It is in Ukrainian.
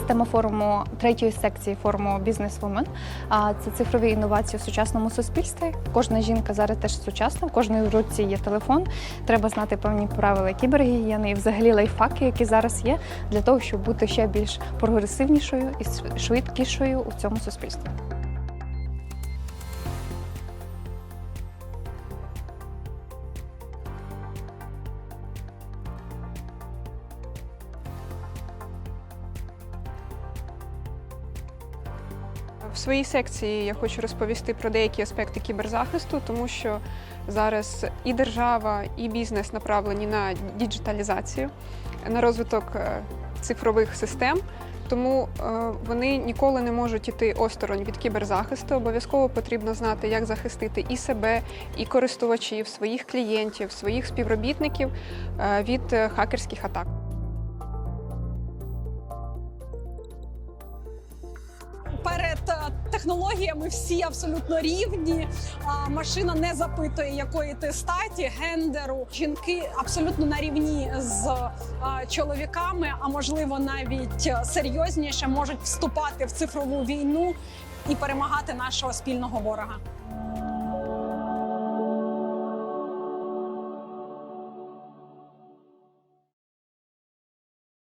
тема форуму третьої секції форуму Бізнес Women. А це цифрові інновації у сучасному суспільстві. Кожна жінка зараз теж сучасна, кожної в руці є телефон. Треба знати певні правила кібергігієни і взагалі лайфхаки, які зараз є, для того, щоб бути ще більш прогресивнішою і швидкішою у цьому суспільстві. В своїй секції я хочу розповісти про деякі аспекти кіберзахисту, тому що зараз і держава, і бізнес направлені на діджиталізацію, на розвиток е, цифрових систем. Тому е, вони ніколи не можуть іти осторонь від кіберзахисту. Обов'язково потрібно знати, як захистити і себе, і користувачів, своїх клієнтів, своїх співробітників е, від хакерських атак. Технологіями всі абсолютно рівні. Машина не запитує, якої ти статі, гендеру. Жінки абсолютно на рівні з чоловіками, а можливо навіть серйозніше можуть вступати в цифрову війну і перемагати нашого спільного ворога.